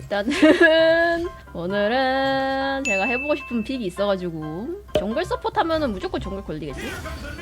일단은 오늘은 제가 해보고 싶은 픽이 있어가지고 정글 서폿 하면은 무조건 정글 걸리겠지?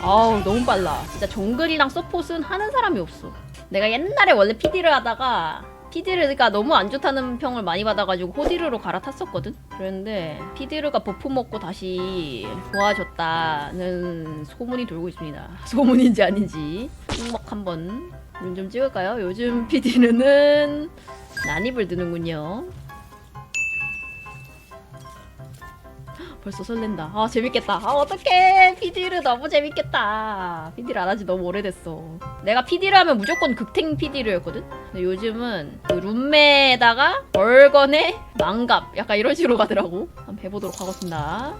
아우 너무 빨라 진짜 정글이랑 서폿은 하는 사람이 없어 내가 옛날에 원래 PD를 하다가 피디르가 너무 안 좋다는 평을 많이 받아가지고 호디르로 갈아탔었거든? 그런데 피디르가 버프 먹고 다시 좋아졌다는 소문이 돌고 있습니다. 소문인지 아닌지. 한번 눈 좀 찍을까요? 요즘 피디르는 난입을 드는군요. 벌써 설렌다. 아 재밌겠다. 아 어떡해. PD를 너무 재밌겠다. PD를 안 하지 너무 오래됐어. 내가 PD를 하면 무조건 극탱 PD를 했거든? 근데 요즘은 그 룸메에다가 얼건에 망갑 약간 이런 식으로 가더라고. 한번 해보도록 하겠습니다.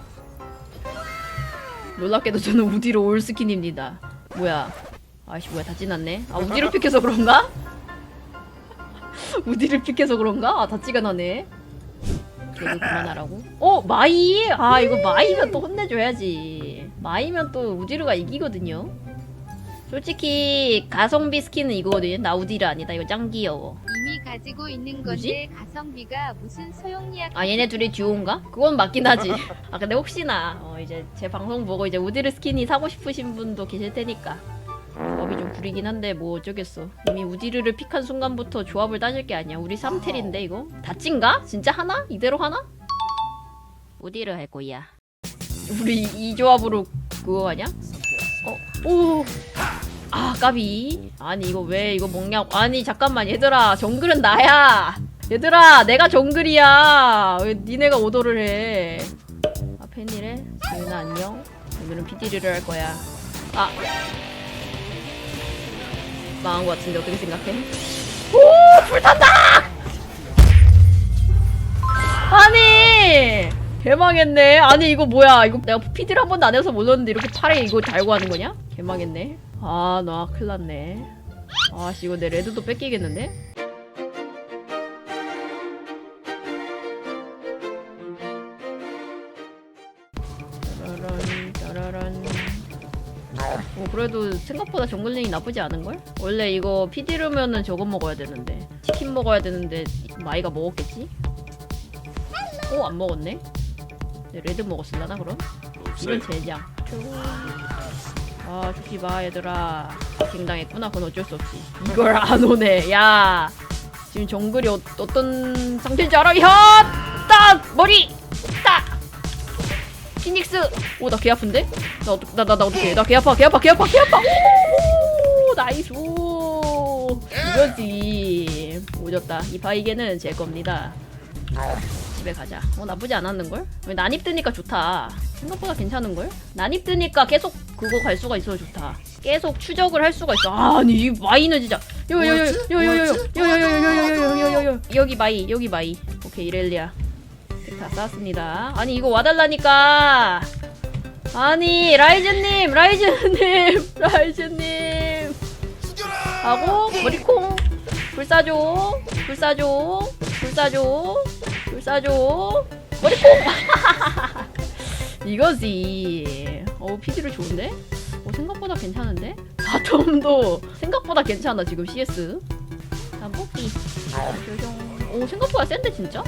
놀랍게도 저는 우디로 올 스킨입니다. 뭐야. 아이씨 뭐야 다 지났네. 아 우디로 픽해서 그런가? 우디를 픽해서 그런가? 아, 다 찍어놨네. 그래도 그만하라고. 어 마이. 아 이거 마이면 또 혼내줘야지. 마이면 또 우디르가 이기거든요. 솔직히 가성비 스킨은 이거거든요. 나 우디르 아니다. 이거 짱 귀여워. 이미 가지고 있는 건데 가성비가 무슨 소용이야. 아 얘네 둘이 듀오인가? 그건 맞긴 하지. 아 근데 혹시나 어, 이제 제 방송 보고 이제 우디르 스킨이 사고 싶으신 분도 계실 테니까 조합이 좀 구리긴 한데 뭐 어쩌겠어 이미 우디르를 픽한 순간부터 조합을 따질 게 아니야 우리 3텔인데 이거? 다찐가? 진짜 하나? 이대로 하나? 우디르 할 거야 우리 이, 조합으로 그거 하냐? 어? 오! 아 까비 아니 이거 왜 이거 먹냐고 아니 잠깐만 얘들아 정글은 나야 얘들아 내가 정글이야 왜 니네가 오더를 해 아, 팬이래? 지윤아 안녕 오늘은 피디를 할 거야 아 망한 것 같은데 어떻게 생각해? 오! 불탄다! 아니! 개망했네. 아니 이거 뭐야. 이거 내가 PD를 한 번도 안 해서 몰랐는데 이렇게 팔에 이거 달고 하는 거냐? 개망했네. 아, 나 큰일 났네. 아씨 이거 내 레드도 뺏기겠는데? 짜라란 짜라란 어, 그래도 생각보다 정글링이 나쁘지 않은걸? 원래 이거 피디르면은 저거 먹어야 되는데 치킨 먹어야 되는데 마이가 먹었겠지? 어, 오안 먹었네? 네, 레드 먹었을라나 그럼? 이런 제장 아 죽지마 얘들아 갱당했구나 그건 어쩔 수 없지 이걸 안 오네 야 지금 정글이 어, 떤 상태인지 알아? 혀! 딱! 머리! 피닉스 오 나 개 아픈데? 나 나나 나 어떡해 나 개 아파 개 아파 개 아파 개 아파 오 나이스 이거지 오졌다 이 바이게는 제 겁니다 집에 가자 어 나쁘지 않았는걸? 왜 난입 드니까 좋다 생각보다 괜찮은걸? 난입 드니까 계속 그거 갈 수가 있어서 좋다 계속 추적을 할 수가 있어 아니 이 마이는 진짜 요요요요요요요요요요요요요요요 여기 마이 여기 마이 오케이 이렐리아 다 쌌습니다. 아니 이거 와달라니까. 아니 라이즈님, 라이즈님, 라이즈님. 하고 머리콩. 불사조, 불사조, 불사조, 불사조. 머리콩. 이거지. 어 피지를 좋은데? 어 생각보다 괜찮은데? 바텀도 생각보다 괜찮아 지금 CS. 자 뽑기. 오 생각보다 센데 진짜?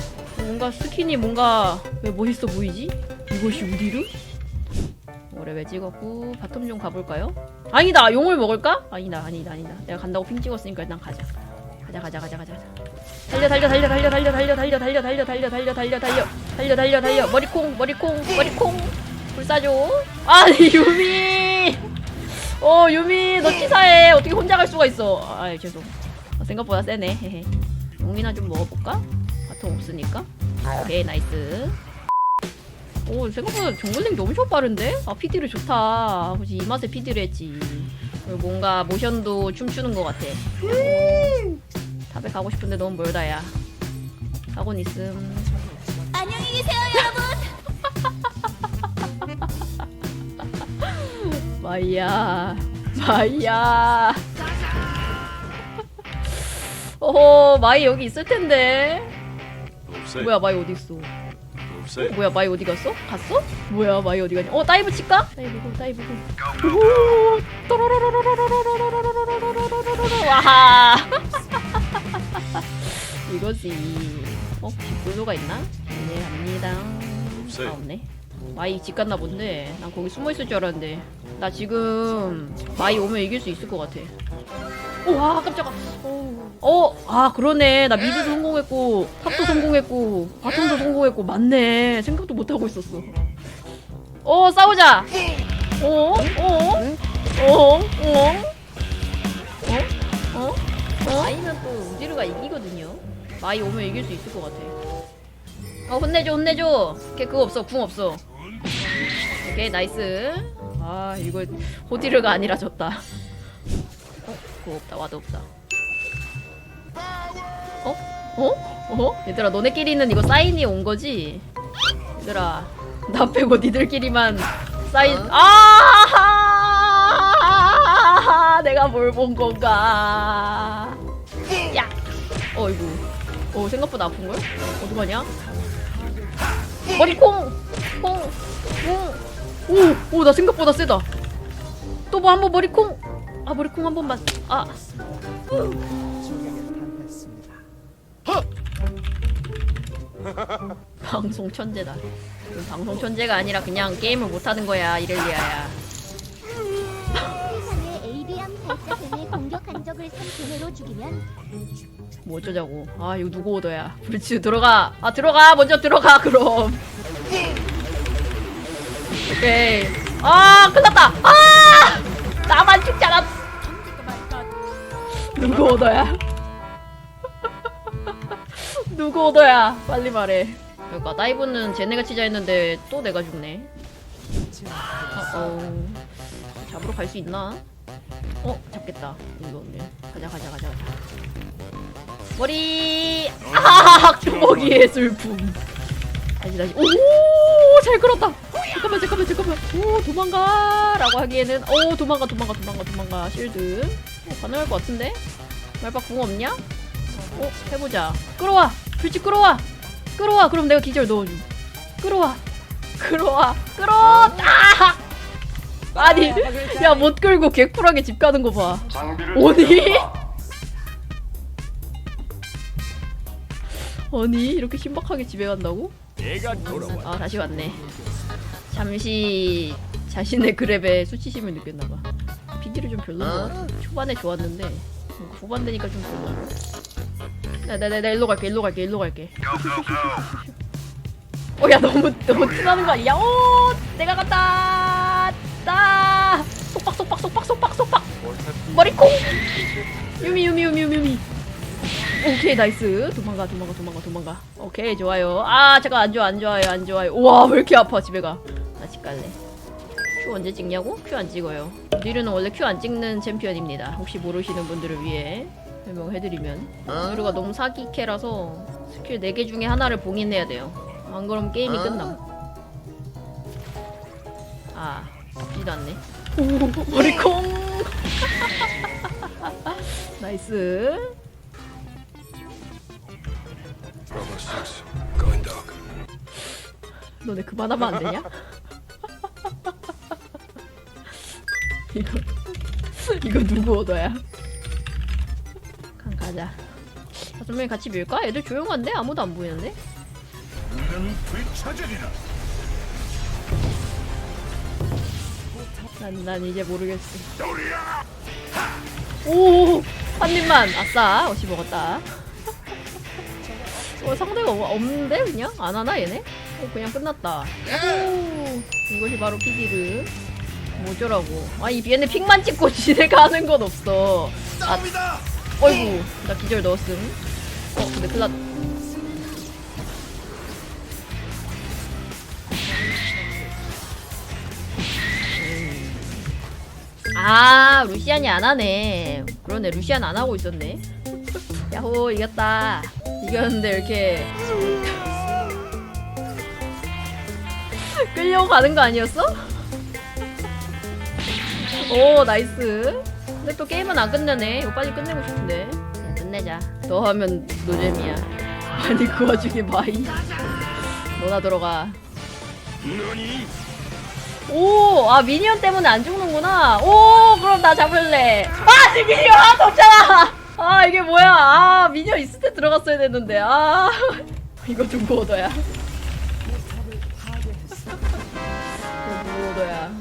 뭔가 스킨이 뭔가 왜 멋있어 보이지? 이것이 우디르? 오래 왜 찍었고 바텀 좀 가볼까요? 아니다 용을 먹을까? 아니다 아니다 아니다 내가 간다고 핑 찍었으니까 일단 가자 가자 가자 가자 가자 가자 달려 달려 달려 달려 달려 달려 달려 달려 달려 달려 달려 달려 달려 달려 달려 달려 머리콩 머리콩 머리콩 불사조 아 유미 어 유미 너 치사해 어떻게 혼자 갈 수가 있어 아 죄송 생각보다 세네 용이나 좀 먹어볼까? 바통 없으니까 아, 오케이 나이스. 오 생각보다 정글링 너무 셔 빠른데? 아 PD를 좋다. 굳이 이 맛에 PD를 했지. 뭔가 모션도 춤추는 것 같아. 어, 탑에 가고 싶은데 너무 멀다 야. 가곤 있음. 안녕히 계세요 여러분. 마이야 마이야. 오호 마이 여기 있을 텐데. 없어. 뭐야 마이 어디 있어? 없어요. 뭐야 마이 어디 갔어? 갔어? 뭐야 마이 어디 갔냐? 어 다이브 칠까? 다이브 고 다이브 고. 오 또로로로로로로로로로로로로로로로로. 와. 이거지. 어 비블로가 있나? 네 갑니다. 없어. 아, 없네. 마이 집 갔나 본데. 난 거기 숨어 있을 줄 알았는데. 나 지금 마이 오면 이길 수 있을 것 같아. 우와, 깜짝아. 어, 아, 그러네. 나 미드도 성공했고, 탑도 성공했고, 바텀도 성공했고, 맞네. 생각도 못하고 있었어. 어, 싸우자! 어? 어? 어? 어? 어? 어? 어? 마이는 또 우디르가 이기거든요. 마이 오면 이길 수 있을 것 같아. 어 혼내줘 혼내줘. 걔 그거 없어 궁 없어. 오케이 나이스. 아 이거 호디르가 아니라 졌다. 어 그거 없다 와도 없다. 어? 어? 어? 얘들아 너네끼리는 이거 사인이 온 거지? 얘들아 나 빼고 니들끼리만 사인 아 내가 뭘 본 건가? 야, 어이구, 어 생각보다 아픈 걸? 어떡하냐? 머리 콩, 콩, 콩. 오, 오, 나 생각보다 세다. 또 뭐 한 번 머리 콩. 아 머리 콩 한 번만. 아. 방송 천재다. 방송 천재가 아니라 그냥 게임을 못하는 거야 이렐리아야. 세상에 ABM 발사생을 공격한 적을 3분으로 죽이면 뭐 어쩌자고. 아 이거 누구 오더야. 브리츠 들어가. 아 들어가. 먼저 들어가 그럼. 오케이. 아 끝났다. 아 나만 죽잖아. 누구 오더야? 누구 오더야? 빨리 말해. 그러니까 다이브는 쟤네가 치자 했는데 또 내가 죽네. 어, 잡으러 갈 수 있나? 어 잡겠다. 이거 오늘 가자 가자 가자 가자. 머리 아 주먹이의 슬픔 다시 다시 오잘 끌었다 잠깐만 잠깐만 잠깐만. 오 도망가 라고 하기에는 오 도망가 도망가 도망가 도망가. 실드. 어, 가능할 것 같은데? 말박 궁 없냐? 어 해보자. 끌어와! 불치 끌어와! 끌어와! 그럼 내가 기절 넣어줌. 끌어와! 끌어와! 끌어! 딱 아니 야 못 끌고 개쿨하게 집 가는 거봐. 오니? 아니 이렇게 신박하게 집에 간다고? 아 다시 왔네. 잠시 자신의 그랩에 수치심을 느꼈나봐. 비디를 좀 별로인 것 같아. 초반에 좋았는데 뭔가 후반 되니까 좀 별로. 나나나 일로 갈게 일로 갈게 일로 갈게. 어야 너무 너무 티나는 거 아니야? 오 내가 간다. 나 속박 속박 속박 속박 속박 머리콩 유미 유미 유미 유미 유미. 오케이 나이스 도망가 도망가 도망가 도망가 오케이 좋아요 아 잠깐 안 좋아 안 좋아요 안 좋아요 우와 왜 이렇게 아파 집에 가 나집 갈래 큐 언제 찍냐고? 큐 안 찍어요. 니르는 원래 큐 안 찍는 챔피언입니다. 혹시 모르시는 분들을 위해 설명해드리면. 니르가 너무 사기캐라서 스킬 4개 중에 하나를 봉인해야 돼요. 안 그러면 게임이 끝남. 아 잡지도 않네 오 나이스. Six. Going dog. 너네 그만하면 안 되냐? 이거 이거 누구 오더야? 간 가자. 다섯 명이 같이 밀까? 애들 조용한데 아무도 안 보이는데? 난, 난 이제 모르겠어. 오, 한 입만. 아싸, 어시 먹었다. 어, 상대가 없- 없는데 그냥 안 하나 얘네? 어, 그냥 끝났다. 오, 이것이 바로 피디르. 뭐죠라고? 아이 얘네 픽만 찍고 지네가 하는 건 없어. 싸웁니다. 어이구, 나 기절 넣었음. 어, 근데 났. 음. 아, 루시안이 안 하네. 그러네, 루시안 안 하고 있었네. 야호, 이겼다. 이겼는데 이렇게 끌려고 가는 거 아니었어? 오, 나이스. 근데 또 게임은 안 끝내네. 이거 빨리 끝내고 싶은데. 야, 끝내자. 너 하면 노잼이야. 아니 그 와중에 마이. 너나 들어가. 오, 아 미니언 때문에 안 죽는구나. 오, 그럼 나 잡을래. 아, 지금 미니언 하나도 없잖아. 아 이게 뭐야 아 미녀 있을 때 들어갔어야 됐는데 아 이거 누구 오더야 이거 누구 오더야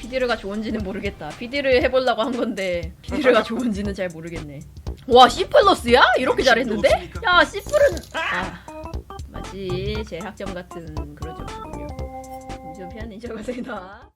피디르가 좋은지는 모르겠다 피디르 해보려고 한 건데 피디르가 좋은지는 잘 모르겠네 와 C 플러스야? 이렇게 잘했는데? 야 C 플은 아 마치 제 학점 같은 그런 점수군요. 좀 피하는 척하세요.